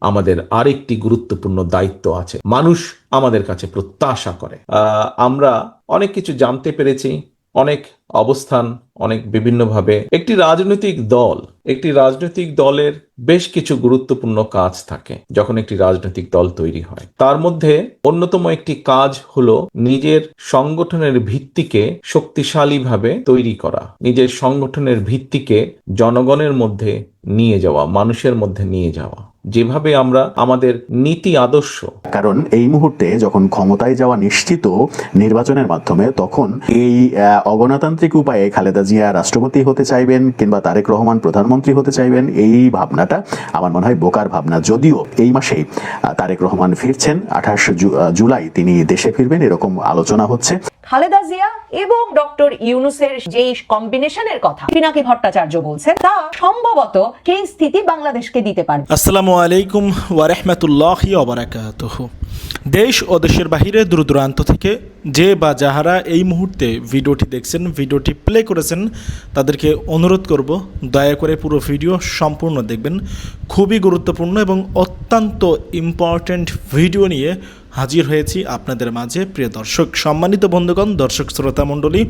আমাদের আরেকটি গুরুত্বপূর্ণ দায়িত্ব আছে। মানুষ আমাদের কাছে প্রত্যাশা করে। আমরা অনেক কিছু জানতে পেরেছি, অনেক অবস্থান, অনেক বিভিন্নভাবে। একটি রাজনৈতিক দল, একটি রাজনৈতিক দলের বেশ কিছু গুরুত্বপূর্ণ কাজ থাকে যখন একটি রাজনৈতিক দল তৈরি হয়। তার মধ্যে অন্যতম একটি কাজ হলো নিজের সংগঠনের ভিত্তিকে শক্তিশালীভাবে তৈরি করা, নিজের সংগঠনের ভিত্তিকে জনগণের মধ্যে নিয়ে যাওয়া, মানুষের মধ্যে নিয়ে যাওয়া। যেভাবে আমরা আমাদের নীতি আদর্শ। কারণ এই মুহূর্তে যখন ক্ষমতায় যাওয়া নিশ্চিত নির্বাচনের মাধ্যমে, তখন এই অগণতান্ত্রিক উপায়ে খালেদা জিয়া রাষ্ট্রপতি হতে চাইবেন কিংবা তারেক রহমান প্রধানমন্ত্রী হতে চাইবেন, এই ভাবনাটা আমার মনে হয় বোকার ভাবনা। যদিও এই মাসেই তারেক রহমান ফিরছেন, আঠাশ জুলাই তিনি দেশে ফিরবেন, এরকম আলোচনা হচ্ছে। খালেদা জিয়া এবং ডক্টর ইউনুসের যেই কম্বিনেশনের কথা পিনাকি ভট্টাচার্য বলছেন, তা সম্ভবত সেই স্থিতি বাংলাদেশকে দিতে পারে আসসালামু আলাইকুম ওয়ারহমতুল্লাহি অবরাকাতুহ দেশ ও দেশের বাহিরে দূর দূরান্ত থেকে যে বা যাহারা এই মুহূর্তে ভিডিওটি দেখছেন, ভিডিওটি প্লে করেছেন, তাদেরকে অনুরোধ করব, দয়া করে পুরো ভিডিও সম্পূর্ণ দেখবেন। খুবই গুরুত্বপূর্ণ এবং অত্যন্ত ইম্পর্ট্যান্ট ভিডিও নিয়ে হাজির হয়েছি আপনাদের মাঝে, প্রিয় দর্শক। সম্মানিত বন্ধুগণ, দর্শক শ্রোতা মণ্ডলী,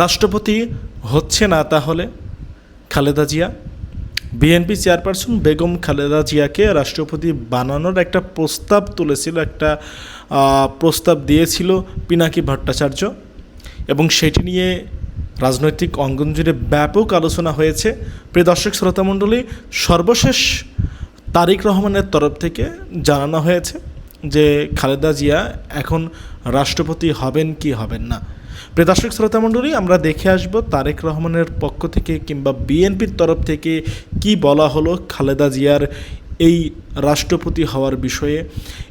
রাষ্ট্রপতি হচ্ছে না তাহলে? খালেদা জিয়া? বিএনপি চেয়ারপারসন বেগম খালেদা জিয়াকে রাষ্ট্রপতি বানানোর একটা প্রস্তাব তুলেছিল, একটা প্রস্তাব দিয়েছিল পিনাকি ভট্টাচার্য। এবং সেটি নিয়ে রাজনৈতিক অঙ্গন জুড়ে ব্যাপক আলোচনা হয়েছে। প্রিয় দর্শক শ্রোতামণ্ডলী সর্বশেষ তারিক রহমানের তরফ থেকে জানানো হয়েছে। যে খালেদা জিয়া এখন রাষ্ট্রপতি হবেন কি হবেন না। প্রেদাশক দর্শক শ্রোতামণ্ডলী আমরা দেখে আসব তারেক রহমানের পক্ষ থেকে কিংবা বিএনপির তরফ থেকে কি বলা হলো খালেদা জিয়ার এই রাষ্ট্রপতি হওয়ার বিষয়ে।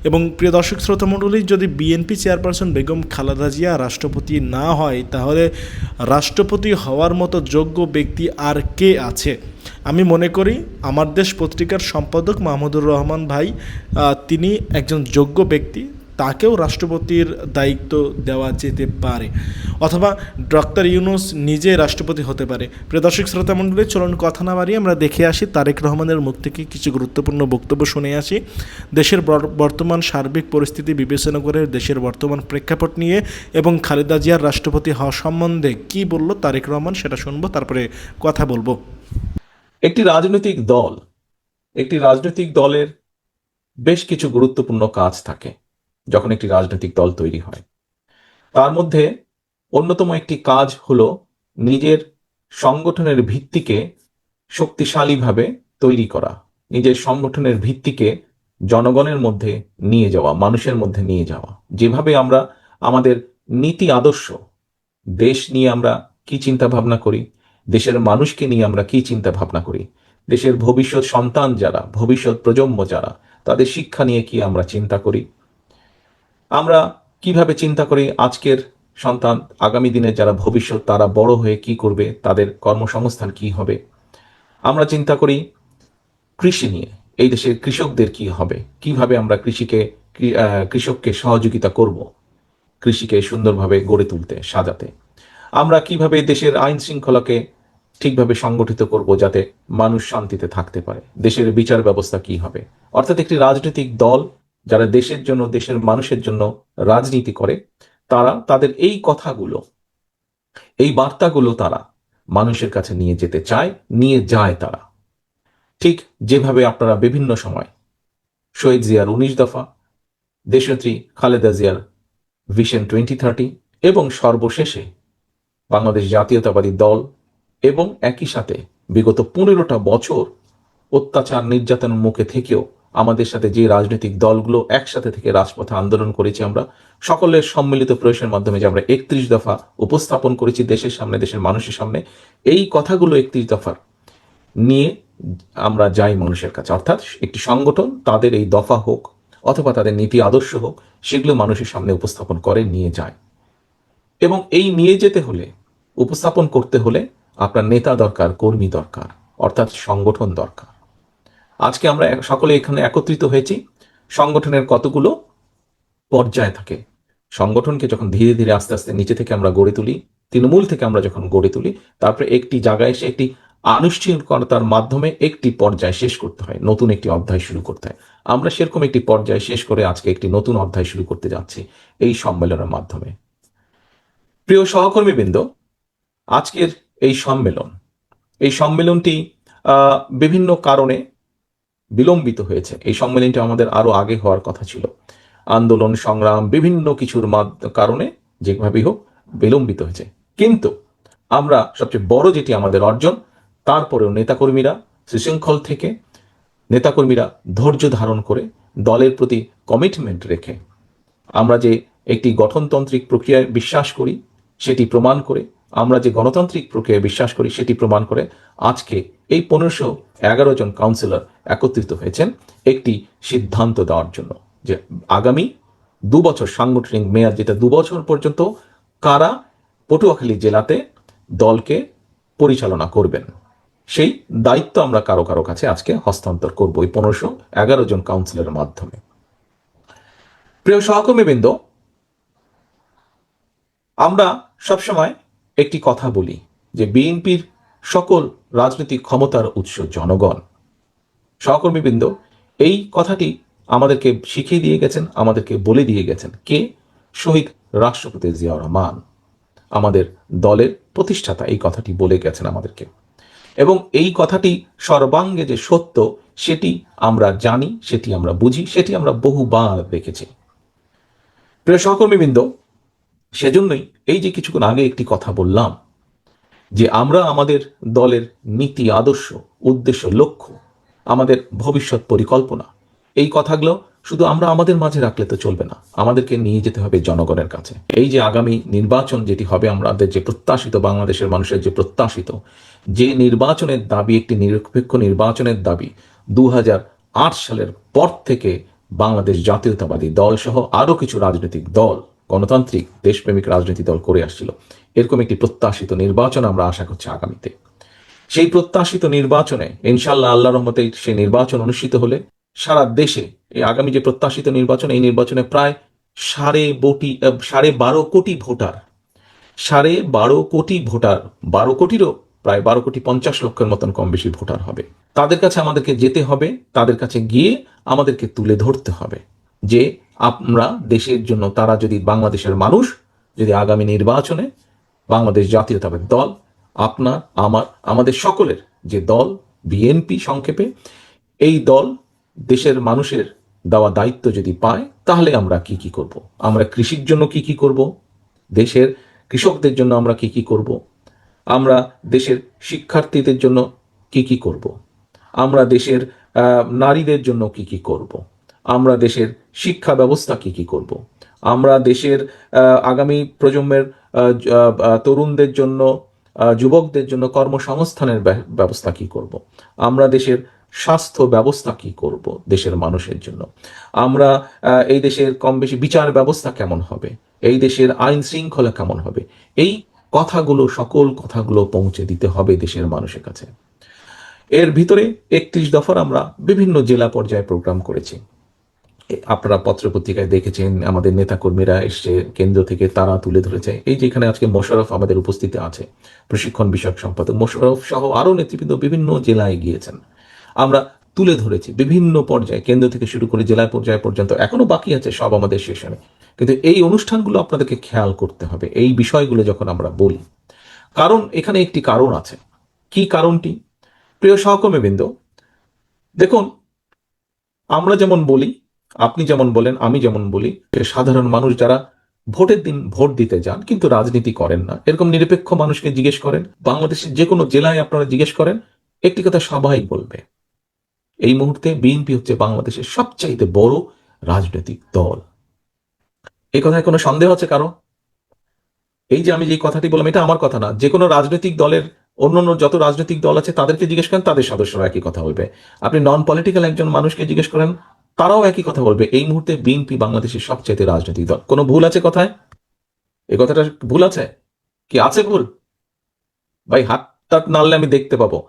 এবং প্রিয় দর্শক শ্রোতামণ্ডলী, যদি বিএনপি চেয়ারপারসন বেগম খালেদা জিয়া রাষ্ট্রপতি না হয়, তাহলে রাষ্ট্রপতি হওয়ার মতো যোগ্য ব্যক্তি আর কে আছে? আমি মনে করি, আমার দেশ পত্রিকার সম্পাদক মাহমুদুর রহমান ভাই তিনি একজন যোগ্য ব্যক্তি। তাকেও রাষ্ট্রপতির দায়িত্ব দেওয়া যেতে পারে। অথবা ডক্টর ইউনুস নিজে রাষ্ট্রপতি হতে পারে। প্রিয় দর্শক, শ্রোতা মণ্ডলী, চলুন কথা না বাড়িয়ে আমরা দেখে আসি তারেক রহমানের মুখ থেকে কিছু গুরুত্বপূর্ণ বক্তব্য শুনে আসি। দেশের বর্তমান সার্বিক পরিস্থিতি বিবেচনা করে দেশের বর্তমান প্রেক্ষাপট নিয়ে এবং খালেদা জিয়ার রাষ্ট্রপতি হওয়া সম্বন্ধে কি বলল তারেক রহমান সেটা শুনব, তারপরে কথা বলব। একটি রাজনৈতিক দল, একটি রাজনৈতিক দলের বেশ কিছু গুরুত্বপূর্ণ কাজ থাকে। যখন একটি রাজনৈতিক দল তৈরি হয়। তার মধ্যে অন্যতম একটি কাজ হলো নিজের সংগঠনের ভিত্তিকে শক্তিশালীভাবে তৈরি করা। নিজের সংগঠনের ভিত্তিকে জনগণের মধ্যে নিয়ে যাওয়া, মানুষের মধ্যে নিয়ে যাওয়া। যেভাবে আমরা আমাদের নীতি আদর্শ, দেশ নিয়ে আমরা কি চিন্তা ভাবনা করি, দেশের মানুষকে নিয়ে আমরা কি চিন্তা ভাবনা করি, দেশের ভবিষ্যৎ সন্তান যারা, ভবিষ্যৎ প্রজন্ম যারা, তাদের শিক্ষা নিয়ে কি আমরা চিন্তা করি আমরা কীভাবে চিন্তা করি আজকের সন্তান, আগামী দিনে যারা ভবিষ্যৎ, তারা বড় হয়ে কি করবে, তাদের কর্মসংস্থান কি হবে? আমরা চিন্তা করি কৃষি নিয়ে, এই দেশের কৃষকদের কি হবে? কীভাবে আমরা কৃষিকে কৃষককে সহযোগিতা করব? কৃষিকে সুন্দরভাবে গড়ে তুলতে, সাজাতে। আমরা কীভাবে দেশের আইন শৃঙ্খলাকে ঠিকভাবে সংগঠিত করব যাতে মানুষ শান্তিতে থাকতে পারে? দেশের বিচার ব্যবস্থা কি হবে? অর্থাৎ একটি রাজনৈতিক দল যারা দেশের জন্য, দেশের মানুষের জন্য রাজনীতি করে, তারা তাদের এই কথাগুলো, এই বার্তাগুলো তারা মানুষের কাছে নিয়ে যেতে চায়, নিয়ে যায় তারা। ঠিক যেভাবে আপনারা বিভিন্ন সময় শহীদ জিয়ার উনিশ দফা, দেশনেত্রী খালেদা জিয়ার ভিশন টোয়েন্টি থার্টি এবং সর্বশেষে বাংলাদেশ জাতীয়তাবাদী দল এবং একই সাথে বিগত পনেরোটা বছর অত্যাচার, নির্যাতনের মুখে থেকেও আমাদের সাথে যে রাজনৈতিক দলগুলো একসাথে থেকে রাজপথে আন্দোলন করেছি আমরা, সকলের সম্মিলিত প্রয়াসের মাধ্যমে যে আমরা একত্রিশ দফা উপস্থাপন করেছি দেশের সামনে, দেশের মানুষের সামনে, এই কথাগুলো একত্রিশ দফার নিয়ে আমরা যাই মানুষের কাছে। অর্থাৎ একটি সংগঠন তাদের এই দফা হোক অথবা তাদের নীতি আদর্শ হোক, সেগুলো মানুষের সামনে উপস্থাপন করে নিয়ে যায়। এবং এই নিয়ে যেতে হলে, উপস্থাপন করতে হলে আপনার নেতা দরকার, কর্মী দরকার, অর্থাৎ সংগঠন দরকার। আজকে আমরা সকলে এখানে একত্রিত হয়েছি। সংগঠনের কতগুলো পর্যায় থাকে? সংগঠনকে যখন ধীরে ধীরে আস্তে আস্তে নিচে থেকে আমরা গড়ে তুলি, তৃণমূল থেকে আমরা যখন গড়ে তুলি, তারপরে একটি জায়গায় এসে একটি আনুষ্ঠানিকতার মাধ্যমে একটি পর্যায় শেষ করতে হয়, নতুন একটি অধ্যায় শুরু করতে হয়। আমরা সেরকম একটি পর্যায় শেষ করে আজকে একটি নতুন অধ্যায় শুরু করতে যাচ্ছি এই সম্মেলনের মাধ্যমে। প্রিয় সহকর্মীবৃন্দ, আজকের এই সম্মেলন, এই সম্মেলনটি বিভিন্ন কারণে বিলম্বিত হয়েছে। এই সম্মেলনটি আমাদের আরও আগে হওয়ার কথা ছিল। আন্দোলন, সংগ্রাম, বিভিন্ন কিছুর কারণে যেভাবেই হোক বিলম্বিত হয়েছে। কিন্তু আমরা সবচেয়ে বড় যেটি আমাদের অর্জন, তারপরেও নেতাকর্মীরা সুশৃঙ্খল থেকে নেতাকর্মীরা ধৈর্য ধারণ করে দলের প্রতি কমিটমেন্ট রেখে আমরা যে একটি গঠনতান্ত্রিক প্রক্রিয়ায় বিশ্বাস করি, সেটি প্রমাণ করে আমরা যে গণতান্ত্রিক প্রক্রিয়ায় বিশ্বাস করি সেটি প্রমাণ করে আজকে এই পনেরোশো এগারো জন কাউন্সিলর একত্রিত হয়েছেন একটি সিদ্ধান্ত দেওয়ার জন্য যে আগামী দু বছর সাংগঠনিক মেয়াদ যেটা দু বছর পর্যন্ত কারা পটুয়াখালী জেলাতে দলকে পরিচালনা করবেন? সেই দায়িত্ব আমরা কারও কারও কাছে আজকে হস্তান্তর করব এই পনেরোশো এগারো জন কাউন্সিলরের মাধ্যমে। প্রিয় সহকর্মীবৃন্দ, আমরা সবসময় একটি কথা বলি, যে বিএনপির সকল রাজনৈতিক ক্ষমতার উৎস জনগণ। সহকর্মীবৃন্দ, এই কথাটি আমাদেরকে শিখিয়ে দিয়ে গেছেন, আমাদেরকে বলে দিয়ে গেছেন কে? শহীদ রাষ্ট্রপতি জিয়াউর রহমান। আমাদের দলের প্রতিষ্ঠাতা এই কথাটি বলে গেছেন আমাদেরকে। এবং এই কথাটি সর্বাঙ্গে যে সত্য, সেটি আমরা জানি, সেটি আমরা বুঝি, সেটি আমরা বহুবার দেখেছি। প্রিয় সহকর্মীবৃন্দ সেজন্যই এই যে কিছুক্ষণ আগে একটি কথা বললাম, যে আমরা আমাদের দলের নীতি, আদর্শ, উদ্দেশ্য, লক্ষ্য, আমাদের ভবিষ্যৎ পরিকল্পনা, এই কথাগুলো শুধু আমরা আমাদের মাঝে রাখলে তো চলবে না, আমাদেরকে নিয়ে যেতে হবে জনগণের কাছে। এই যে আগামী নির্বাচন যেটি হবে, আমাদের যে প্রত্যাশিত, বাংলাদেশের মানুষের যে প্রত্যাশিত, যে নির্বাচনের দাবি, একটি নিরপেক্ষ নির্বাচনের দাবি দু হাজার আট সালের পর থেকে বাংলাদেশ জাতীয়তাবাদী দল সহ আরও কিছু রাজনৈতিক দল গণতান্ত্রিক দেশপ্রেমিক রাজনীতি দল করে আসছিল। এরকম একটি প্রত্যাশিত নির্বাচন আমরা আশা করছি আগামীতে। সেই প্রত্যাশিত নির্বাচনে ইনশাল্লাহ আল্লাহ রহমতে সেই নির্বাচন অনুষ্ঠিত হলে সারা দেশে এই আগামী যে প্রত্যাশিত নির্বাচন, এই নির্বাচনে প্রায় সাড়ে বটি সাড়ে বারো কোটি ভোটার, সাড়ে বারো কোটি ভোটার, বারো কোটিরও প্রায় বারো কোটি পঞ্চাশ লক্ষের মতন কম বেশি ভোটার হবে। তাদের কাছে আমাদেরকে যেতে হবে, তাদের কাছে গিয়ে আমাদেরকে তুলে ধরতে হবে। যে আমরা দেশের জন্য তারা যদি বাংলাদেশের মানুষ, যদি আগামী নির্বাচনে বাংলাদেশ জাতীয়তাবাদী দল, আপনার, আমার, আমাদের সকলের যে দল, বিএনপি সংক্ষেপে, এই দল দেশের মানুষের দেওয়া দায়িত্ব যদি পায়, তাহলে আমরা কি কি করব? আমরা কৃষির জন্য কি কি করব? দেশের কৃষকদের জন্য আমরা কি কি করব? আমরা দেশের শিক্ষার্থীদের জন্য কি কি করব? আমরা দেশের নারীদের জন্য কি কি করব? আমরা দেশের শিক্ষা ব্যবস্থা কি কি করব? আমরা দেশের আগামী প্রজন্মের তরুণদের জন্য যুবকদের জন্য কর্মসংস্থানের ব্যবস্থা কি করব? আমরা দেশের স্বাস্থ্য ব্যবস্থা কি করব দেশের মানুষের জন্য? আমরা এই দেশের কম বেশি বিচার ব্যবস্থা কেমন হবে? এই দেশের আইন শৃঙ্খলা কেমন হবে? এই কথাগুলো, সকল কথাগুলো পৌঁছে দিতে হবে দেশের মানুষের কাছে। এর ভিতরে একত্রিশ দফার আমরা বিভিন্ন জেলা পর্যায়ে প্রোগ্রাম করেছি। এ- পত্র পত্রিকায় দেখেছেন, আমাদের নেতাকর্মীরা এসছে কেন্দ্র থেকে তারা তুলে ধরেছে। এই যে এখানে আজকে মোশারফ আমাদের উপস্থিতি আছে, প্রশিক্ষণ বিষয়ক সম্পাদক মোশারফ সহ আরও নেতৃবৃন্দ বিভিন্ন জেলায় গিয়েছেন। আমরা তুলে ধরেছি বিভিন্ন পর্যায়ে, কেন্দ্র থেকে শুরু করে জেলা পর্যায় পর্যন্ত, এখনও বাকি আছে, সব আমাদের সেশনে। কিন্তু এই অনুষ্ঠানগুলো আপনাদেরকে খেয়াল করতে হবে, এই বিষয়গুলো যখন আমরা বলি। কারণ এখানে একটি কারণ আছে। কি কারণটি? প্রিয় সহকর্মীবৃন্দ, দেখুন, আমরা যেমন বলি আপনি যেমন বলেন, আমি যেমন বলি, যে সাধারণ মানুষ যারা ভোটের দিন ভোট দিতে যান, কিন্তু রাজনীতি করেন না। এরকম নিরপেক্ষ মানুষকে জিজ্ঞেস করেন, বাংলাদেশের যে কোনো জেলায় আপনারা জিজ্ঞেস করেন, একটি কথা সবাই বলবে। এই মুহূর্তে বিএনপি হচ্ছে বাংলাদেশের সবচাইতে বড় রাজনৈতিক দল। এই কথায় কোনো সন্দেহ আছে কারও? এই যে আমি যে কথাটি বললাম, এটা আমার কথা না। যে কোনো রাজনৈতিক দলের অন্য অন্য যত রাজনৈতিক দল আছে, তাদেরকে জিজ্ঞেস করেন, তাদের সদস্যরা একই কথা বলবে। আপনি নন পলিটিক্যাল একজন মানুষকে জিজ্ঞেস করেন তারাও একই কথা বলবে। এই মুহূর্তে বিএনপি বাংলাদেশের সবচাইতে রাজনৈতিক দল। কোনো ভুল আছে কথায়? এই কথাটা ভুল আছে? কি আছে ভুল? ভাই, হাত টাত নাড়লে আমি দেখতে পাবো।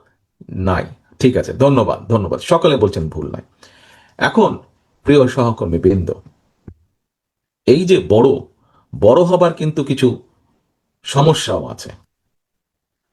নাই। ঠিক আছে, ধন্যবাদ ধন্যবাদ। সকলে বলছেন ভুল নাই। এখন, প্রিয় সহকর্মী বৃন্দ, এই যে বড় বড় হবার কিন্তু কিছু সমস্যাও আছে।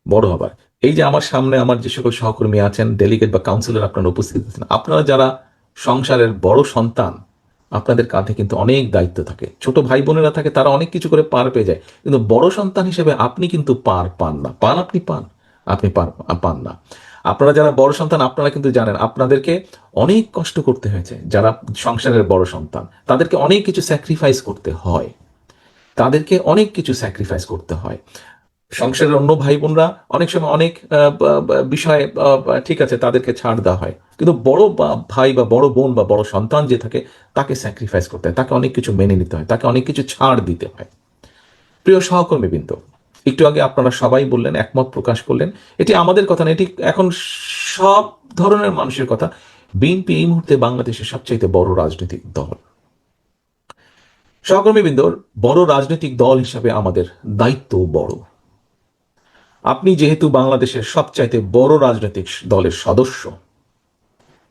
বড় হবার। এই যে আমার সামনে আমার যে সকল সহকর্মী আছেন ডেলিগেট বা কাউন্সিলর আপনারা উপস্থিত আছেন, আপনারা যারা সংসারের বড় সন্তান আপনাদের কাঁধে কিন্তু অনেক দায়িত্ব থাকে। ছোট ভাই বোনেরা থাকে, তারা অনেক কিছু করে পার পেয়ে যায়। কিন্তু বড় সন্তান হিসেবে আপনি কিন্তু পার পান না। পান আপনি পান, আপনি পার, পান না। আপনারা যারা বড় সন্তান, আপনারা কিন্তু জানেন, আপনাদেরকে অনেক কষ্ট করতে হয়েছে যারা সংসারের বড় সন্তান। তাদেরকে অনেক কিছু স্যাক্রিফাইস করতে হয়। তাদেরকে অনেক কিছু স্যাক্রিফাইস করতে হয়। সংসারের অন্য ভাই বোনরা অনেক সময় অনেক বিষয়ে ঠিক আছে, তাদেরকে ছাড় দেওয়া হয়। কিন্তু বড় ভাই বা বড় বোন বা বড় সন্তান যে থাকে, তাকে স্যাক্রিফাইস করতে হয়, তাকে অনেক কিছু মেনে নিতে হয়, তাকে অনেক কিছু ছাড় দিতে হয়। প্রিয় সহকর্মী বিন্দু একটু আগে আপনারা সবাই বললেন, একমত প্রকাশ করলেন, এটি আমাদের কথা না, এটি এখন সব ধরনের মানুষের কথা। বিএনপি এই মুহূর্তে বাংলাদেশের সবচাইতে বড় রাজনৈতিক দল। সহকর্মী সহকর্মীবৃন্দর বড় রাজনৈতিক দল হিসাবে আমাদের দায়িত্ব বড়। আপনি যেহেতু বাংলাদেশের সবচাইতে বড় রাজনৈতিক দলের সদস্য,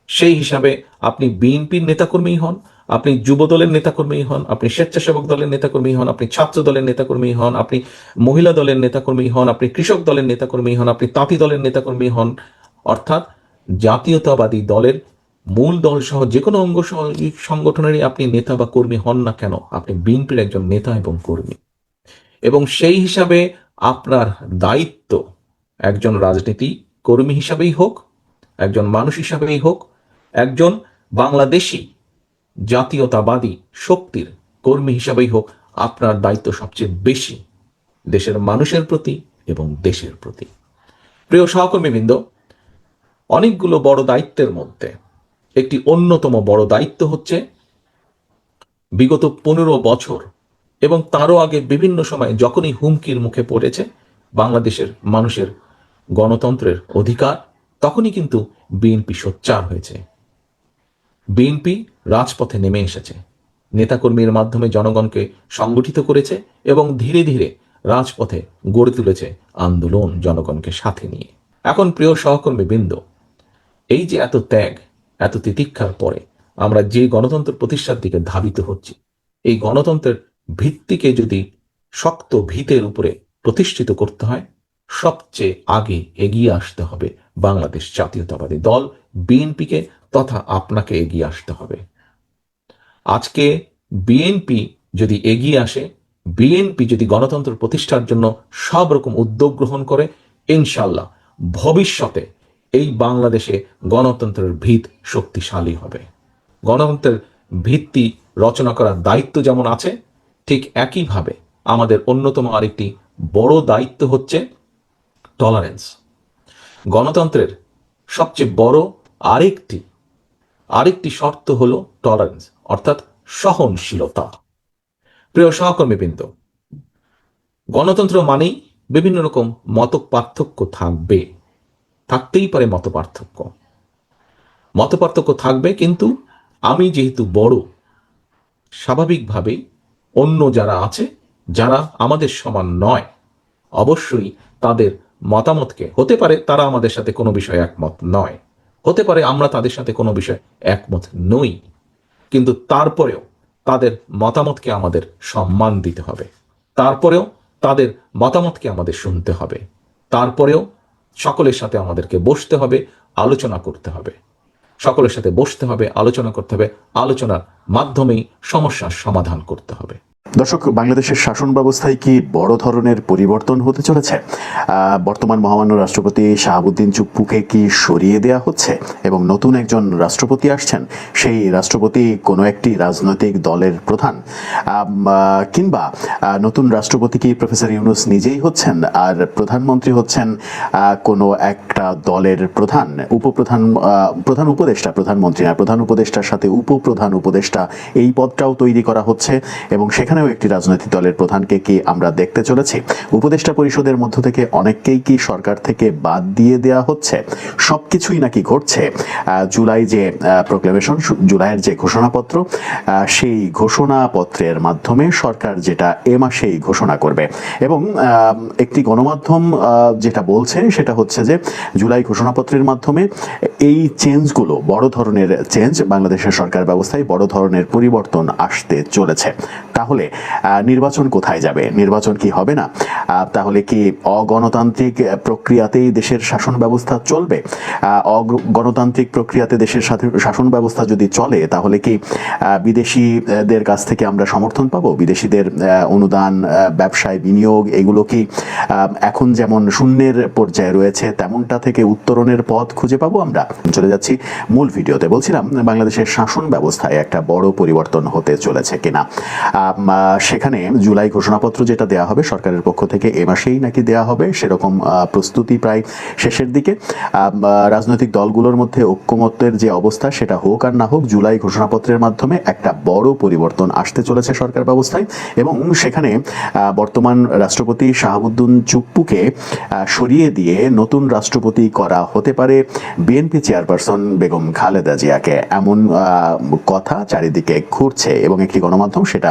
সেই হিসাবে আপনি বিএনপির নেতাকর্মী হন, আপনি যুব দলের নেতাকর্মী হন, আপনি স্বেচ্ছাসেবক দলের নেতাকর্মী হন, আপনি ছাত্র দলের নেতাকর্মী হন, আপনি মহিলা দলের নেতাকর্মী হন, আপনি কৃষক দলের নেতাকর্মী হন, আপনি তাঁতি দলের নেতাকর্মী হন, অর্থাৎ জাতীয়তাবাদী দলের মূল দল সহ যে কোনো অঙ্গ সংগঠনেরই আপনি নেতা বা কর্মী হন না কেন, আপনি বিএনপির একজন নেতা এবং কর্মী। এবং সেই হিসাবে আপনার দায়িত্ব একজন রাজনীতি কর্মী হিসাবেই হোক, একজন মানুষ হিসাবেই হোক, একজন বাংলাদেশি জাতীয়তাবাদী শক্তির কর্মী হিসাবেই হোক, আপনার দায়িত্ব সবচেয়ে বেশি দেশের মানুষের প্রতি এবং দেশের প্রতি। প্রিয় সহকর্মীবৃন্দ, অনেকগুলো বড় দায়িত্বের মধ্যে একটি অন্যতম বড় দায়িত্ব হচ্ছে বিগত পনেরো বছর এবং তারও আগে বিভিন্ন সময় যখনই হুমকির মুখে পড়েছে বাংলাদেশের মানুষের গণতন্ত্রের অধিকার, তখনই কিন্তু বিএনপি সোচ্চার হয়েছে। বিএনপি রাজপথে নেমে এসেছে। নেতাকর্মীর মাধ্যমে জনগণকে সংগঠিত করেছে এবং ধীরে ধীরে রাজপথে গড়ে তুলেছে আন্দোলন জনগণকে সাথে নিয়ে। এখন প্রিয় সহকর্মী বৃন্দ, এই যে এত ত্যাগ, এত তিতিক্ষার পরে আমরা যে গণতন্ত্র প্রতিষ্ঠার দিকে ধাবিত হচ্ছি, এই গণতন্ত্রের ভিত্তিকে যদি শক্ত ভিতের উপরে প্রতিষ্ঠিত করতে হয়, সবচেয়ে আগে এগিয়ে আসতে হবে বাংলাদেশ জাতীয়তাবাদী দল, বিএনপিকে তথা আপনাকে এগিয়ে আসতে হবে। আজকে বিএনপি যদি এগিয়ে আসে, বিএনপি যদি গণতন্ত্র প্রতিষ্ঠার জন্য সব রকম উদ্যোগ গ্রহণ করে ইনশাল্লাহ ভবিষ্যতে এই বাংলাদেশে গণতন্ত্রের ভিত শক্তিশালী হবে। গণতন্ত্রের ভিত্তি রচনা করার দায়িত্ব যেমন আছে ঠিক একইভাবে আমাদের অন্যতম আরেকটি বড় দায়িত্ব হচ্ছে টলারেন্স গণতন্ত্রের সবচেয়ে বড় আরেকটি আরেকটি শর্ত হল টলারেন্স অর্থাৎ সহনশীলতা। প্রিয় সহকর্মীবৃন্দ, গণতন্ত্র মানেই বিভিন্ন রকম মত পার্থক্য থাকবে, থাকতেই পারে মত পার্থক্য মত পার্থক্য থাকবে, কিন্তু আমি যেহেতু বড়, স্বাভাবিকভাবেই অন্য যারা আছে, যারা আমাদের সমান নয়, অবশ্যই তাদের মতামতকে, হতে পারে তারা আমাদের সাথে কোনো বিষয়ে একমত নয়, হতে পারে আমরা তাদের সাথে কোনো বিষয়ে একমত নই, কিন্তু তারপরেও তাদের মতামতকে আমাদের সম্মান দিতে হবে, তারপরেও তাদের মতামতকে আমাদের শুনতে হবে, তারপরেও সকলের সাথে আমাদেরকে বসতে হবে, আলোচনা করতে হবে। সকলের সাথে বসতে হবে আলোচনা করতে হবে আলোচনার মাধ্যমেই সমস্যার সমাধান করতে হবে। দর্শক, বাংলাদেশের শাসন ব্যবস্থায় কি বড় ধরনের পরিবর্তন হতে চলেছে? বর্তমান মহামান্য রাষ্ট্রপতি শাহাবুদ্দিন চুপ্পুকে কি সরিয়ে দেয়া হচ্ছে? এবং নতুন একজন রাষ্ট্রপতি আসছেন, সেই রাষ্ট্রপতি কোনো একটি রাজনৈতিক দলের প্রধান। কিংবা নতুন রাষ্ট্রপতি কি প্রফেসর ইউনুস নিজেই হচ্ছেন? আর প্রধানমন্ত্রী হচ্ছেন কোনো একটা দলের প্রধান, উপপ্রধান প্রধান উপদেষ্টা, প্রধানমন্ত্রী না, প্রধান উপদেষ্টার সাথে উপপ্রধান উপদেষ্টা, এই পদটাও তৈরি করা হচ্ছে। এবং সেখানেও একটি রাজনৈতিক দলের প্রধানকে কি আমরা দেখতে চলেছি? উপদেষ্টা পরিষদের মধ্য থেকে অনেককেই কি সরকার থেকে বাদ দিয়ে দেয়া হচ্ছে? সবকিছুই নাকি ঘটছে? জুলাই যে প্রোক্লেমেশন জুলাইয়ের যে ঘোষণাপত্র সেই ঘোষণাপত্রের মাধ্যমে সরকার যেটা এ মাসেই ঘোষণা করবে। এবং একটি গণমাধ্যম যেটা বলছে সেটা হচ্ছে যে, জুলাই ঘোষণাপত্রের মাধ্যমে এই চেঞ্জগুলো, বড় ধরনের চেঞ্জ বাংলাদেশের সরকার ব্যবস্থায় বড় ধরনের পরিবর্তন আসতে চলেছে। তাহলে নির্বাচন কোথায় যাবে? নির্বাচন কি হবে না? তাহলে কি অগণতান্ত্রিক প্রক্রিয়াতেই দেশের শাসন ব্যবস্থা চলবে? অগণতান্ত্রিক প্রক্রিয়াতে দেশের শাসন ব্যবস্থা যদি চলে, তাহলে কি বিদেশিদের কাছ থেকে আমরা সমর্থন পাবো? বিদেশিদের অনুদান ব্যবসায় বিনিয়োগ, এগুলো কি এখন যেমন শূন্যের পর্যায়ে রয়েছে, তেমনটা থেকে উত্তরণের পথ খুঁজে পাবো আমরা? চলে যাচ্ছি মূল ভিডিওতে। বলছিলাম, বাংলাদেশের শাসন ব্যবস্থায় একটা বড় পরিবর্তন হতে চলেছে কিনা? সেখানে জুলাই ঘোষণাপত্র যেটা দেওয়া হবে সরকারের পক্ষ থেকে এ মাসেই নাকি দেওয়া হবে, সেরকম প্রস্তুতি প্রায় শেষের দিকে। রাজনৈতিক দলগুলোর মধ্যে ঐক্যমত্যের যে অবস্থা, সেটা হোক আর না হোক, জুলাই ঘোষণাপত্রের মাধ্যমে একটা বড় পরিবর্তন আসতে চলেছে সরকার ব্যবস্থায় এবং সেখানে বর্তমান রাষ্ট্রপতি শাহাবুদ্দিন চুপ্পুকে সরিয়ে দিয়ে নতুন রাষ্ট্রপতি করা হতে পারে বিএনপি চেয়ারপারসন বেগম খালেদা জিয়াকে। এমন কথা চারিদিকে ঘুরছে এবং একটি গণমাধ্যম সেটা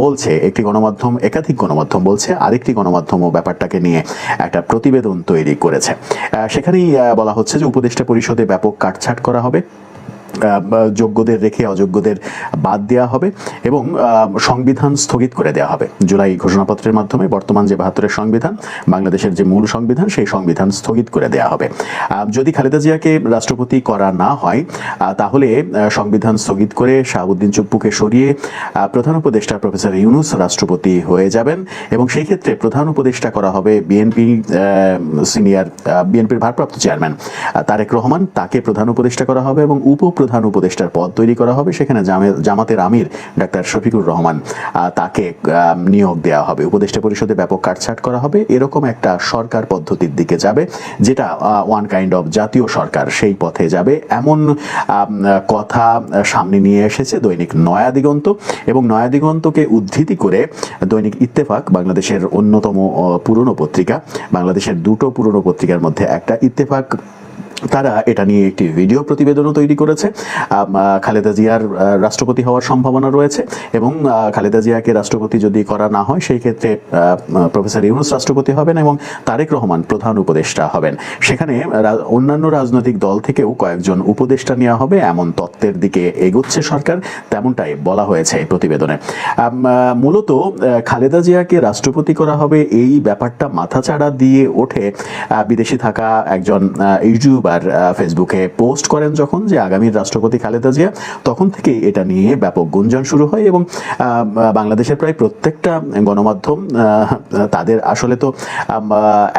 বলছে, একটি গণমাধ্যম, একাধিক গণমাধ্যম বলছে, আরেকটি গণমাধ্যমও ব্যাপারটাকে নিয়ে একটা প্রতিবেদন তৈরি করেছে। সেখানেই বলা হচ্ছে যে উপদেষ্টা পরিষদে ব্যাপক কাটছাট করা হবে। যোগ্যদের রেখে অযোগ্যদের বাদ দেওয়া হবে এবং সংবিধান স্থগিত করে দেওয়া হবে। জুলাই ঘোষণাপত্রের মাধ্যমে বর্তমান যে বাহাত্তরের সংবিধান, বাংলাদেশের যে মূল সংবিধান, সেই সংবিধান স্থগিত করে দেওয়া হবে। যদি খালেদা জিয়াকে রাষ্ট্রপতি করা না হয় তাহলে সংবিধান স্থগিত করে শাহাবুদ্দিন চুপ্পুকে সরিয়ে প্রধান উপদেষ্টা প্রফেসর ইউনুস রাষ্ট্রপতি হয়ে যাবেন এবং সেই ক্ষেত্রে প্রধান উপদেষ্টা করা হবে বিএনপি সিনিয়র বিএনপির ভারপ্রাপ্ত চেয়ারম্যান তারেক রহমান। তাকে প্রধান উপদেষ্টা করা হবে এবং উপপ্রধান উপদেষ্টার পদ তৈরি করা হবে। সেখানে জামে- জামাতের আমির ডাক্তার শফিকুর রহমান তাকে নিয়োগ দেওয়া হবে। উপদেষ্টা পরিষদে ব্যাপক কাটছাট করা হবে। এরকম একটা সরকার পদ্ধতির দিকে যাবে, যেটা ওয়ান কাইন্ড অফ জাতীয় সরকার সেই পথে যাবে। এমন কথা সামনে নিয়ে এসেছে দৈনিক নয়া দিগন্ত এবং নয়া দিগন্তকে উদ্ধৃতি করে দৈনিক ইত্তেফাক, বাংলাদেশের অন্যতম পুরনো পত্রিকা। বাংলাদেশের দুটো পুরনো পত্রিকার মধ্যে একটা ইত্তেফাক তারা এটা নিয়ে একটি ভিডিও প্রতিবেদনও তৈরি করেছে। খালেদা জিয়ার রাষ্ট্রপতি হওয়ার সম্ভাবনা রয়েছে এবং খালেদা জিয়াকে রাষ্ট্রপতি যদি করা না হয়, সেই ক্ষেত্রে প্রফেসর ইউনুস রাষ্ট্রপতি হবেন এবং তারেক রহমান প্রধান উপদেষ্টা হবেন। সেখানে অন্যান্য রাজনৈতিক দল থেকেও কয়েকজন উপদেষ্টা নেওয়া হবে। এমন তত্ত্বের দিকে এগোচ্ছে সরকার, তেমনটাই বলা হয়েছে এই প্রতিবেদনে। মূলত খালেদা জিয়াকে রাষ্ট্রপতি করা হবে এই ব্যাপারটা মাথাচাড়া দিয়ে ওঠে বিদেশে থাকা একজন ইউটিউবার আহ, ফেসবুকে পোস্ট করেন যখন যে আগামীর রাষ্ট্রপতি খালেদা জিয়া তখন থেকেই এটা নিয়ে ব্যাপক গুঞ্জন শুরু হয় এবং বাংলাদেশের প্রায় প্রত্যেকটা গণমাধ্যম তাদের আসলে তো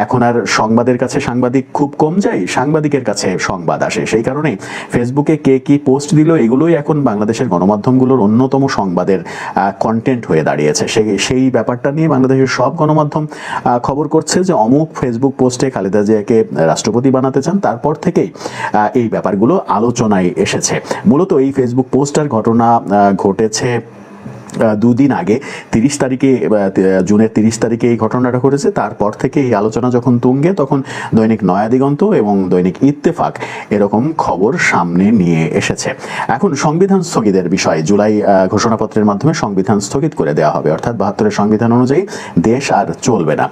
এখন আর সংবাদের কাছে সাংবাদিক খুব কম যায় সাংবাদিকের কাছে সংবাদ আসে। সেই কারণেই ফেসবুকে কে কি পোস্ট দিল এগুলোই এখন বাংলাদেশের গণমাধ্যমগুলোর অন্যতম সংবাদের কন্টেন্ট হয়ে দাঁড়িয়েছে। সেই সেই ব্যাপারটা নিয়ে বাংলাদেশের সব গণমাধ্যম খবর করছে যে অমুক ফেসবুক পোস্টে খালেদা জিয়াকে রাষ্ট্রপতি বানাতে চান তারপর থেকেই এই ব্যাপারগুলো আলোচনায় এসেছে। মূলত এই ফেসবুক পোস্টার ঘটনা ঘটেছে দুদিন আগে, তিরিশ তারিখে জুনের তিরিশ তারিখে এই ঘটনাটা ঘটেছে। তারপর থেকে এই আলোচনা যখন তুঙ্গে, তখন দৈনিক নয়া দিগন্ত এবং দৈনিক ইত্তেফাক এরকম খবর সামনে নিয়ে এসেছে। এখন সংবিধান স্থগিতের বিষয়ে জুলাই ঘোষণাপত্রের মাধ্যমে সংবিধান স্থগিত করে দেওয়া হবে। অর্থাৎ বাহাত্তরের সংবিধান অনুযায়ী দেশ আর চলবে না।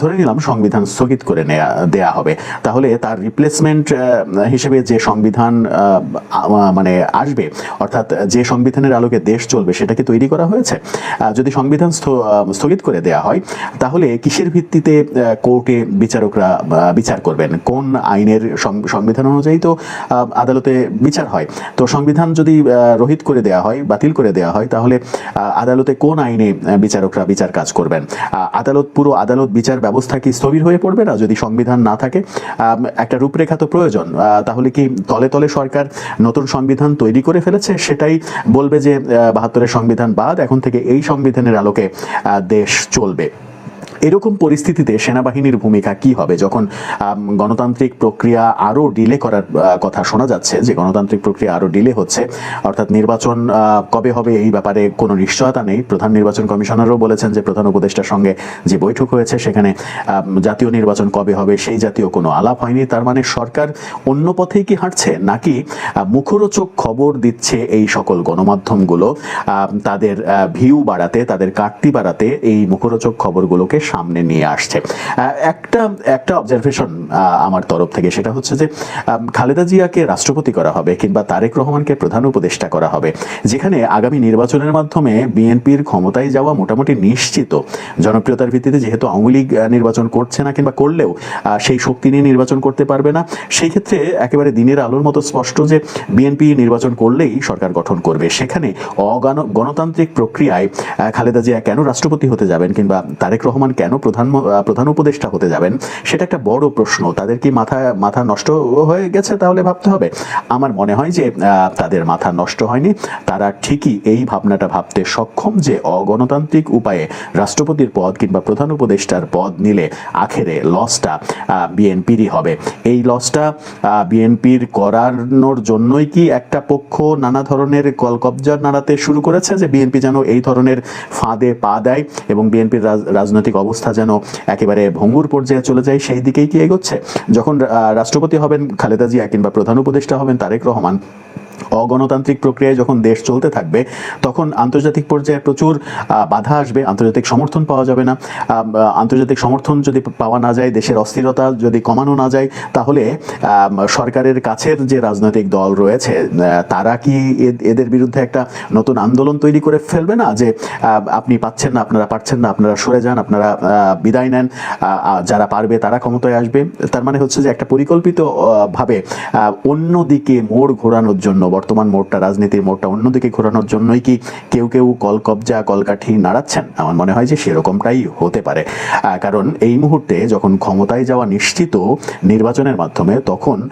ধরে নিলাম সংবিধান স্থগিত করে নেয়া, দেয়া হবে। তাহলে তার রিপ্লেসমেন্ট হিসেবে যে সংবিধান মানে আসবে, অর্থাৎ যে সংবিধানের আলোকে দেশ চলবে, সেটাকে তৈরি করা হয়েছে। যদি সংবিধান স্থ- স্থগিত করে দেয়া হয়, তাহলে কিসের ভিত্তিতে কোর্টে বিচারকরা বিচার করবেন? কোন আইনের সংবিধান অনুযায়ী তো আদালতে বিচার হয়। তো সংবিধান যদি রহিত করে দেয়া হয়, বাতিল করে দেয়া হয়, তাহলে আদালতে কোন আইনে বিচারকরা বিচার কাজ করবেন? আদালত, পুরো আদালত বিচার ব্যবস্থা কি স্থবির হয়ে পড়বে না যদি সংবিধান না থাকে? একটা রূপরেখা তো প্রয়োজন। তাহলে কি তলে তলে সরকার নতুন সংবিধান তৈরি করে ফেলেছে? সেটাই বলবে যে বাহাত্তরের সংবিধান বাদ এখন থেকে এই সংবিধানের আলোকে দেশ চলবে। এরকম পরিস্থিতিতে সেনাবাহিনীর ভূমিকা কি হবে? যখন গণতান্ত্রিক প্রক্রিয়া আরও ডিলে করার কথা শোনা যাচ্ছে যে গণতান্ত্রিক প্রক্রিয়া আরও ডিলে হচ্ছে, অর্থাৎ নির্বাচন কবে হবে এই ব্যাপারে কোনো নিশ্চয়তা নেই। প্রধান নির্বাচন কমিশনারও বলেছেন যে প্রধান উপদেষ্টার সঙ্গে যে বৈঠক হয়েছে সেখানে জাতীয় নির্বাচন কবে হবে সেই জাতীয় কোনো আলাপ হয়নি। তার মানে সরকার অন্য পথেই কি হাঁটছে? নাকি মুখরোচক খবর দিচ্ছে এই সকল গণমাধ্যমগুলো তাদের ভিউ বাড়াতে, তাদের কাটতি বাড়াতে এই মুখরোচক খবরগুলোকে সামনে নিয়ে আসছে। একটা একটা অবজারভেশন আমার তরফ থেকে, সেটা হচ্ছে যে খালেদা জিয়াকে রাষ্ট্রপতি করা হবে কিংবা তারেক রহমানকে প্রধান উপদেষ্টা করা হবে, যেখানে আগামী নির্বাচনের মাধ্যমে বিএনপির ক্ষমতায় যাওয়া মোটামুটি নিশ্চিত। জনপ্রিয়তার ভিত্তিতে যেহেতু আওয়ামী লীগ নির্বাচন করছে না কিংবা করলেও সেই শক্তি নিয়ে নির্বাচন করতে পারবে না। সেই ক্ষেত্রে একেবারে দিনের আলোর মতো স্পষ্ট যে, বিএনপি নির্বাচন করলেই সরকার গঠন করবে। সেখানে অগণ গণতান্ত্রিক প্রক্রিয়ায় খালেদা জিয়া কেন রাষ্ট্রপতি হতে যাবেন কিংবা তারেক রহমান কেন প্রধান প্রধান উপদেষ্টা হতে যাবেন? সেটা একটা বড় প্রশ্ন। তাদের কি মাথা মাথা নষ্ট হয়ে গেছে তাহলে ভাবতে হবে? আমার মনে হয় যে তাদের মাথা নষ্ট হয়নি। তারা ঠিকই এই ভাবনাটা ভাবতে সক্ষম যে, অগণতান্ত্রিক উপায়ে রাষ্ট্রপতির পদ কিংবা প্রধান উপদেষ্টার পদ নিলে আখেরে লসটা বিএনপিরই হবে। এই লসটা বিএনপির করানোর জন্যই কি একটা পক্ষ নানা ধরনের কলকবজা নাড়াতে শুরু করেছে যে, বিএনপি যেন এই ধরনের ফাঁদে পা দেয় এবং বিএনপির রাজনৈতিক অবস্থা যেন একেবারে ভঙ্গুর পর্যায়ে চলে যায়, সেই দিকেই কি এগোচ্ছে? যখন রাষ্ট্রপতি হবেন, খালেদা জিয়া কিংবা প্রধান উপদেষ্টা হবেন তারেক রহমান অগণতান্ত্রিক প্রক্রিয়ায় যখন দেশ চলতে থাকবে তখন আন্তর্জাতিক পর্যায়ে প্রচুর বাধা আসবে আন্তর্জাতিক সমর্থন পাওয়া যাবে না। আন্তর্জাতিক সমর্থন যদি পাওয়া না যায় দেশের অস্থিরতা যদি কমানো না যায় তাহলে সরকারের কাছের যে রাজনৈতিক দল রয়েছে তারা কি এদের বিরুদ্ধে একটা নতুন আন্দোলন তৈরি করে ফেলবে না? যে আপনি পাচ্ছেন না আপনারা পারছেন না আপনারা সরে যান আপনারা বিদায় নেন যারা পারবে তারা ক্ষমতায় আসবে। তার মানে হচ্ছে যে একটা পরিকল্পিত ভাবে আহ, অন্যদিকে মোড় ঘোরানোর জন্য বর্তমান মোড়টা, রাজনীতির মোড়টা অন্যদিকে ঘোরানোর জন্যই কি কেউ কেউ কল কবজা কলকাঠি নাড়াচ্ছেন? আমার মনে হয় যে সেরকমটাই হতে পারে। কারণ এই মুহূর্তে যখন ক্ষমতায় যাওয়া নিশ্চিত নির্বাচনের মাধ্যমে, তখন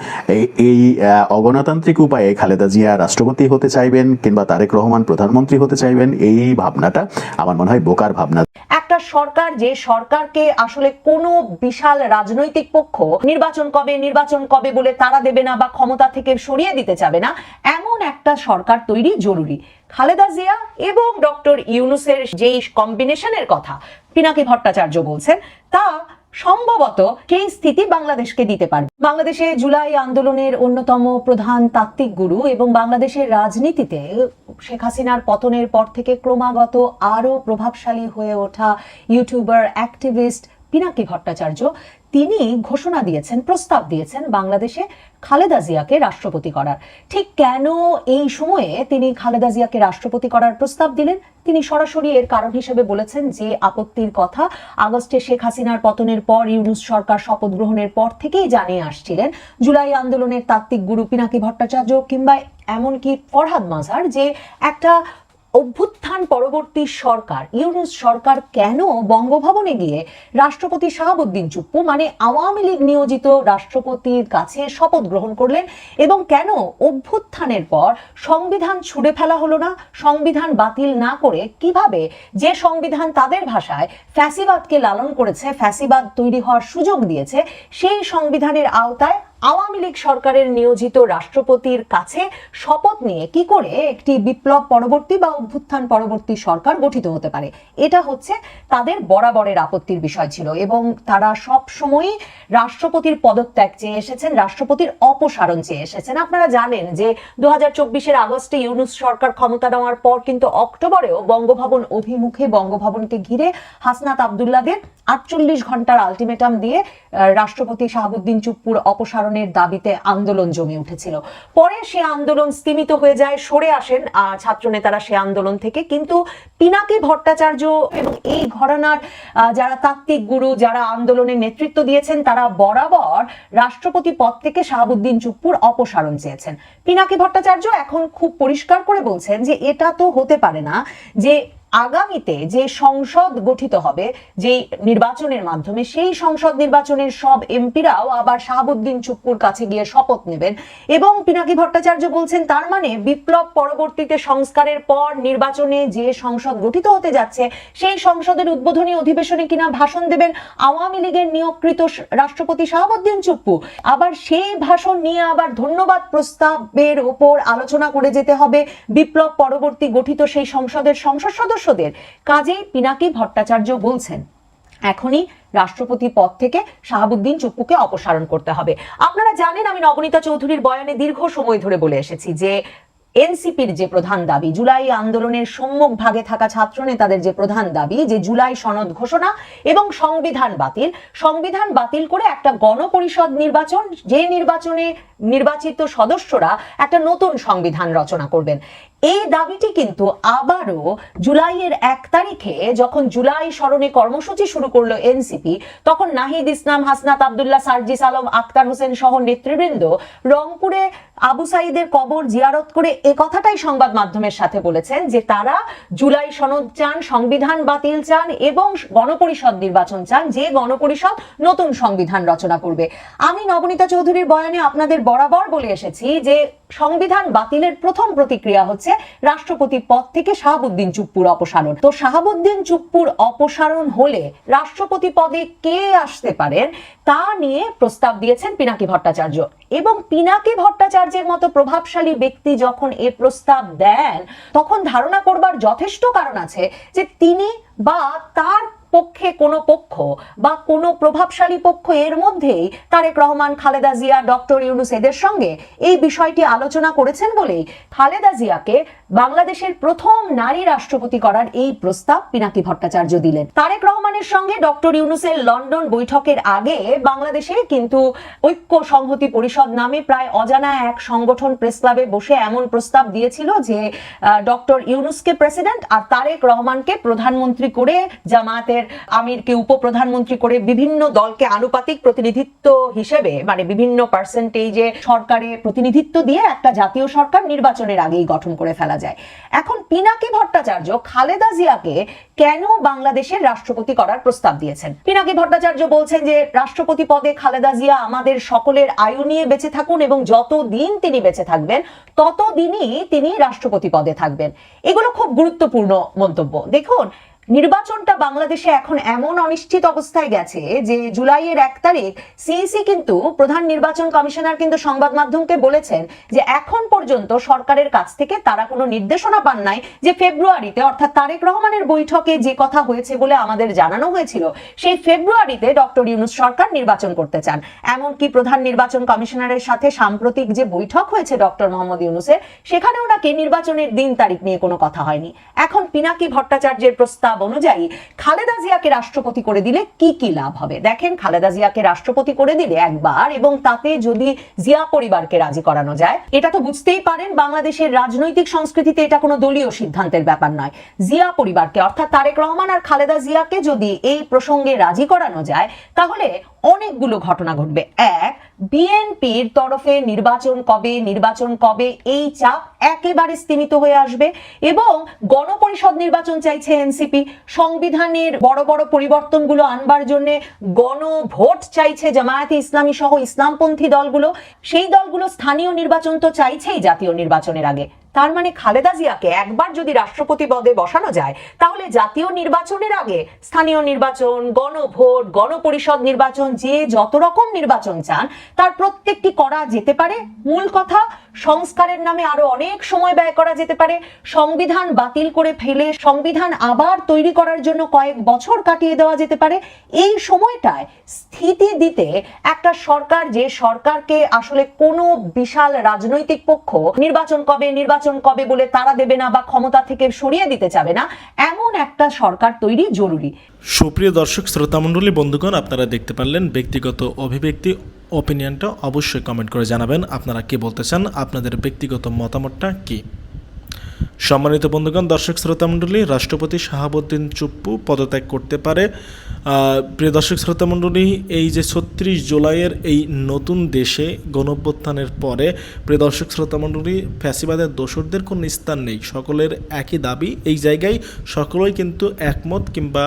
এই- অগণতান্ত্রিক উপায়ে খালেদা জিয়া রাষ্ট্রপতি হতে চাইবেন কিংবা তারেক রহমান প্রধানমন্ত্রী হতে চাইবেন, এই ভাবনাটা আমার মনে হয় বোকার ভাবনা। একটা সরকার, যে সরকারকে আসলে কোনো বিশাল রাজনৈতিক পক্ষ নির্বাচন কবে নির্বাচন কবে বলে তারা দেবে না বা ক্ষমতা থেকে সরিয়ে দিতে চাবে না এমন একটা সরকার তৈরি জরুরি। খালেদা জিয়া এবং ডক্টর ইউনুসের যেই কম্বিনেশনের কথা, পিনাকি ভট্টাচার্য বলছেন, তা সম্ভবত সেই স্থিতি বাংলাদেশকে দিতে পারবে? বাংলাদেশে জুলাই আন্দোলনের অন্যতম প্রধান তাত্ত্বিক গুরু এবং বাংলাদেশের রাজনীতিতে শেখ হাসিনার পতনের পর থেকে ক্রমাগত আরও প্রভাবশালী হয়ে ওঠা ইউটিউবার, অ্যাক্টিভিস্ট পিনাকি ভট্টাচার্য। তিনি ঘোষণা দিয়েছেন, প্রস্তাব দিয়েছেন বাংলাদেশে খালেদা জিয়াকে রাষ্ট্রপতি করার। ঠিক কেন এই সময়ে তিনি খালেদা জিয়াকে রাষ্ট্রপতি করার প্রস্তাব দিলেন? তিনি সরাসরি এর কারণ হিসেবে বলেছেন যে আপত্তির কথা। আগস্টে শেখ হাসিনার পতনের পর ইউনুস সরকার শপথ গ্রহণের পর থেকেই জানিয়ে আসছিলেন, জুলাই আন্দোলনের তাত্ত্বিক গুরু পিনাকি ভট্টাচার্য কিংবা এমনকি ফরহাদ মাজার যে একটা অভ্যুত্থান পরবর্তী সরকার, ইউনুস সরকার কেন বঙ্গভবনে গিয়ে রাষ্ট্রপতি শাহাবুদ্দিন চুপ্পু মানে আওয়ামী লীগ নিয়োজিত রাষ্ট্রপতির কাছে শপথ গ্রহণ করলেন এবং কেন অভ্যুত্থানের পর সংবিধান ছুড়ে ফেলা হলো না, সংবিধান বাতিল না করে কীভাবে যে সংবিধান তাদের ভাষায় ফ্যাসিবাদকে লালন করেছে, ফ্যাসিবাদ তৈরি হওয়ার সুযোগ দিয়েছে, সেই সংবিধানের আওতায় আওয়ামী লীগ সরকারের নিয়োজিত রাষ্ট্রপতির কাছে শপথ নিয়ে কি করে একটি বিপ্লব পরবর্তী বা অভ্যুত্থান পরবর্তী সরকার গঠিত হতে পারে? এটা হচ্ছে তাদের বরাবরের আপত্তির বিষয় ছিল এবং তারা সব সময়ই রাষ্ট্রপতির পদত্যাগ চেয়ে এসেছেন, রাষ্ট্রপতির অপসারণ চেয়ে এসেছেন। আপনারা জানেন যে দু হাজার চব্বিশের আগস্টে ইউনুস সরকার ক্ষমতা নেওয়ার পর কিন্তু অক্টোবরেও বঙ্গভবন অভিমুখে বঙ্গভবনকে ঘিরে হাসনাত আবদুল্লাদের আটচল্লিশ ঘণ্টার আলটিমেটাম দিয়ে রাষ্ট্রপতি শাহাবুদ্দিন চুপ্পুর অপসারণের দাবিতে আন্দোলন জমে উঠেছিল। পরে সে আন্দোলন স্তীমিত হয়ে যায়, সরে আসেন ছাত্রনেতারা সে আন্দোলন থেকে। কিন্তু পিনাকি ভট্টাচার্য এবং এই ঘরানার যারা তাত্ত্বিক গুরু, যারা আন্দোলনের নেতৃত্ব দিয়েছেন, তারা বরাবর রাষ্ট্রপতি পদ থেকে শাহাবুদ্দিন চুপ্পুর অপসারণ চেয়েছেন। পিনাকি ভট্টাচার্য এখন খুব পরিষ্কার করে বলছেন যে এটা তো হতে পারে না যে আগামীতে যে সংসদ গঠিত হবে যে নির্বাচনের মাধ্যমে, সেই সংসদ নির্বাচনের সব এমপিরাও আবার শাহাবুদ্দিন চুপ্পুর কাছে গিয়ে শপথ নেবেন। এবং পিনাকি ভট্টাচার্য বলছেন, তার মানে বিপ্লব পরবর্তীতে সংস্কারের পর নির্বাচনে যে সংসদ গঠিত হতে যাচ্ছে, সেই সংসদের উদ্বোধনী অধিবেশনে কিনা ভাষণ দেবেন আওয়ামী লীগের নিয়োগকৃত রাষ্ট্রপতি শাহাবুদ্দিন চুপ্পু। আবার সেই ভাষণ নিয়ে আবার ধন্যবাদ প্রস্তাবের ওপর আলোচনা করে যেতে হবে। বিপ্লব পরবর্তী গঠিত সেই সংসদের সংসদ সদস্যদের কাজেই পিনাকি ভট্টাচার্য বলছেন, এখনই রাষ্ট্রপতি পদ থেকে শাহাবুদ্দিন চুপ্পুকে অপসারণ করতে হবে। আপনারা জানেন, আমি নবনীতা চৌধুরীর বয়ানে দীর্ঘ সময় ধরে বলে এসেছি যে এনসিপির যে প্রধান দাবি, জুলাই আন্দোলনের সম্মুখ ভাগে থাকা ছাত্র নেতাদের যে প্রধান দাবি, যে জুলাই সনদ ঘোষণা এবং সংবিধান বাতিল সংবিধান বাতিল করে একটা গণপরিষদ নির্বাচন, যে নির্বাচনে নির্বাচিত সদস্যরা একটা নতুন সংবিধান রচনা করবেন। এই দাবিটি কিন্তু আবারও জুলাইয়ের এক তারিখে যখন জুলাই স্মরণে কর্মসূচি শুরু করল এনসিপি, তখন নাহিদ ইসলাম, হাসনাত আবদুল্লাহ, সার্জিস আলম, আক্তার হোসেন সহ নেতৃবৃন্দ রংপুরে আবু সাইদের কবর জিয়ারত করে এ কথাটাই সংবাদ মাধ্যমের সাথে বলেছেন যে তারা জুলাই সনদ চান, সংবিধান বাতিল চান এবং গণপরিষদ নির্বাচন চান, যে গণপরিষদ নতুন সংবিধান রচনা করবে। আমি নবনীতা চৌধুরীর বয়ানে আপনাদের বরাবর বলে এসেছি যে সংবিধান বাতিলের প্রথম প্রতিক্রিয়া হচ্ছে রাষ্ট্রপতি পদ থেকে শাহাবুদ্দিন চুপ্পুর অপসারণ। তো শাহাবুদ্দিন চুপ্পুর অপসারণ হলে রাষ্ট্রপতি পদে কে আসতে পারেন তা নিয়ে প্রস্তাব দিয়েছেন পিনাকি ভট্টাচার্য। এবং পিনাকি ভট্টাচার্যের মতো প্রভাবশালী ব্যক্তি যখন এ প্রস্তাব দেন, তখন ধারণা করবার যথেষ্ট কারণ আছে যে তিনি বা তার পক্ষে কোনো পক্ষ বা কোনো প্রভাবশালী পক্ষ এর মধ্যেই তারেক রহমান, খালেদা জিয়া, ডক্টর ইউনুস এদের সঙ্গে এই বিষয়টি আলোচনা করেছেন বলেই খালেদা জিয়াকে বাংলাদেশের প্রথম নারী রাষ্ট্রপতি করার এই প্রস্তাব পিনাকি ভট্টাচার্য দিলেন। তারেক রহমানের সঙ্গে ডক্টর ইউনুসের লন্ডন বৈঠকের আগে বাংলাদেশে কিন্তু ঐক্য সংহতি পরিষদ নামে প্রায় অজানা এক সংগঠন প্রেস ক্লাবে বসে এমন প্রস্তাব দিয়েছিল যে ডক্টর ইউনুসকে প্রেসিডেন্ট আর তারেক রহমানকে প্রধানমন্ত্রী করে, জামায়াতের আমিরকে উপপ্রধানমন্ত্রী করে বিভিন্ন দলকে আনুপাতিক প্রতিনিধিত্ব হিসেবে মানে বিভিন্ন পার্সেন্টেজে সরকারে প্রতিনিধিত্ব দিয়ে একটা জাতীয় সরকার নির্বাচনের আগেই গঠন করে ফেলা যায়। এখন পিনাকি ভট্টাচার্য খালেদা জিয়াকে কেন বাংলাদেশের রাষ্ট্রপতি করার প্রস্তাব দিয়েছেন? পিনাকি ভট্টাচার্য বলছেন যে, রাষ্ট্রপতি পদে খালেদা জিয়া আমাদের সকলের আয়ু নিয়ে বেঁচে থাকুন এবং যত দিন তিনি বেঁচে থাকবেন, ততদিনই তিনি রাষ্ট্রপতি পদে থাকবেন। এগুলো খুব গুরুত্বপূর্ণ মন্তব্য। দেখুন নির্বাচনটা বাংলাদেশে এখন এমন অনিশ্চিত অবস্থায় গেছে যে জুলাইয়ের এক তারিখ সিইসি কিন্তু প্রধান নির্বাচন কমিশনার কিন্তু সংবাদ মাধ্যমকে বলেছেন যে এখন পর্যন্ত সরকারের কাছ থেকে তারা কোনো নির্দেশনা পান নাই যে ফেব্রুয়ারিতে অর্থাৎ তারেক রহমানের বৈঠকে যে কথা হয়েছে বলে আমাদের জানানো হয়েছিল, সেই ফেব্রুয়ারিতে ডক্টর ইউনুস সরকার নির্বাচন করতে চান। এমনকি প্রধান নির্বাচন কমিশনারের সাথে সাম্প্রতিক যে বৈঠক হয়েছে ডক্টর মোহাম্মদ ইউনুসের, সেখানেও নাকি নির্বাচনের দিন তারিখ নিয়ে কোনো কথা হয়নি। এখন পিনাকি ভট্টাচার্যের প্রস্তাব অনুযায়ী খালেদা জিয়াকে রাষ্ট্রপতি করে দিলে কি কি লাভ হবে? দেখেন, খালেদা জিয়াকে রাষ্ট্রপতি করে দিলে একবার এবং তাতে যদি জিয়া পরিবারকে রাজি করানো যায়, এটা তো বুঝতেই পারেন বাংলাদেশের রাজনৈতিক সংস্কৃতিতে এটা কোনো দলীয় সিদ্ধান্তের ব্যাপার নয়। জিয়া পরিবারকে, অর্থাৎ তারেক রহমান আর খালেদা জিয়াকে যদি এই প্রসঙ্গে রাজি করানো যায়, তাহলে অনেকগুলো ঘটনা ঘটবে। এক, বিএনপির তরফে নির্বাচন কবে নির্বাচন কবে, এই চাপ একেবারে স্তীমিত হয়ে আসবে এবং গণপরিষদ নির্বাচন চাইছে এনসিপি। সংবিধানের বড় বড় পরিবর্তনগুলো আনবার জন্য গণভোট চাইছে জামায়াতে ইসলামী সহ ইসলামপন্থী দলগুলো। সেই দলগুলো স্থানীয় নির্বাচন তো চাইছেই জাতীয় নির্বাচনের আগে। তার মানে খালেদা জিয়াকে একবার যদি রাষ্ট্রপতি পদে বসানো যায়, তাহলে জাতীয় নির্বাচনের আগে স্থানীয় নির্বাচন, গণভোট, গণপরিষদ নির্বাচন, যে যত রকম নির্বাচন চান, তার প্রত্যেকটি করা যেতে পারে। মূল কথা সংস্কারের নামে আরও অনেক সময় ব্যয় করা যেতে পারে। সংবিধান বাতিল করে ফেলে, সংবিধান আবার তৈরি করার জন্য কয়েক বছর কাটিয়ে দেওয়া যেতে পারে। এই সময়টায় স্থিতি দিতে একটা সরকার, যে সরকারকে আসলে কোনো বিশাল রাজনৈতিক পক্ষ নির্বাচন কবে নির্বাচন কবে বলে তারা দেবে না বা ক্ষমতা থেকে সরিয়ে দিতে চাবে না, এমন একটা সরকার তৈরি জরুরি। সুপ্রিয় দর্শক, শ্রোতামণ্ডলী, বন্ধুগণ, আপনারা দেখতে পারলেন ব্যক্তিগত অভিব্যক্তি অপিনিয়নটা অবশ্যই কমেন্ট করে জানাবেন। আপনারা কি বলতে চান? আপনাদের ব্যক্তিগত মতামতটা কি? সম্মানিত বন্ধুগণ, দর্শক শ্রোতামণ্ডলী রাষ্ট্রপতি শাহাবুদ্দিন চুপ্পু পদত্যাগ করতে পারে। প্রিয় দর্শক শ্রোতামণ্ডলী এই যে ছত্রিশ জুলাইয়ের এই নতুন দেশে গণঅভ্যুত্থানের পরে, প্রিয় দর্শক শ্রোতামণ্ডলী ফ্যাসিবাদের দোসরদের কোনো স্থান নেই। সকলের একই দাবি, এই জায়গায় সকলেই কিন্তু একমত কিংবা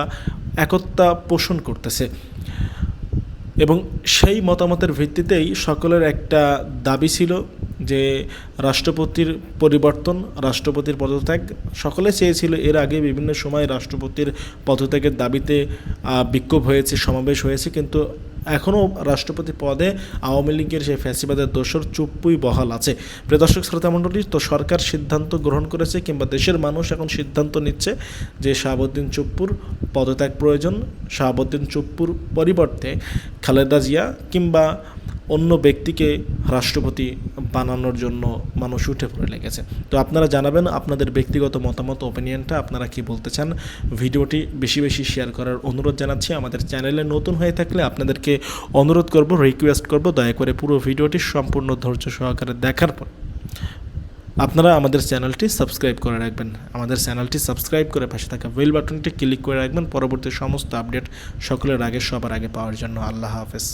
একতা পোষণ করতেছে। এবং সেই মতামতের ভিত্তিতেই সকলের একটা দাবি ছিল যে রাষ্ট্রপতির পরিবর্তন, রাষ্ট্রপতির পদত্যাগ, সকলে চেয়েছিল এর আগে বিভিন্ন সময় রাষ্ট্রপতির পদত্যাগের দাবিতে বিক্ষোভ হয়েছে, সমাবেশ হয়েছে, কিন্তু এখনও রাষ্ট্রপতি পদে আওয়ামী লীগের সেই ফ্যাসিবাদের দোষর চুপ্পুই বহাল আছে। প্রিয় দর্শক শ্রোতামণ্ডলী তো সরকার সিদ্ধান্ত গ্রহণ করেছে কিংবা দেশের মানুষ এখন সিদ্ধান্ত নিচ্ছে যে শাহাবুদ্দিন চুপ্পুর পদত্যাগ প্রয়োজন, শাহাবুদ্দিন চুপ্পুর পরিবর্তে খালেদা জিয়া কিংবা অন্য ব্যক্তিকে রাষ্ট্রপতি বানানোর জন্য মানুষ উঠে পড়ে লেগেছে। তো আপনারা জানাবেন আপনাদের ব্যক্তিগত মতামত ওপিনিয়নটা আপনারা কি বলতে চান? ভিডিওটি বেশি বেশি শেয়ার করার অনুরোধ জানাচ্ছি। আমাদের চ্যানেলে নতুন হয়ে থাকলে আপনাদেরকে অনুরোধ করব রিকোয়েস্ট করব, দয়া করে পুরো ভিডিওটি সম্পূর্ণ ধৈর্য সহকারে দেখার পর। আপনারা আমাদের চ্যানেলটি সাবস্ক্রাইব করে রাখবেন। আমাদের চ্যানেলটি সাবস্ক্রাইব করে পাশে থাকা বেল বাটনটি ক্লিক করে রাখবেন। পরবর্তী সমস্ত আপডেট সকলের আগে, সবার আগে পাওয়ার জন্য। আল্লাহ হাফেজ।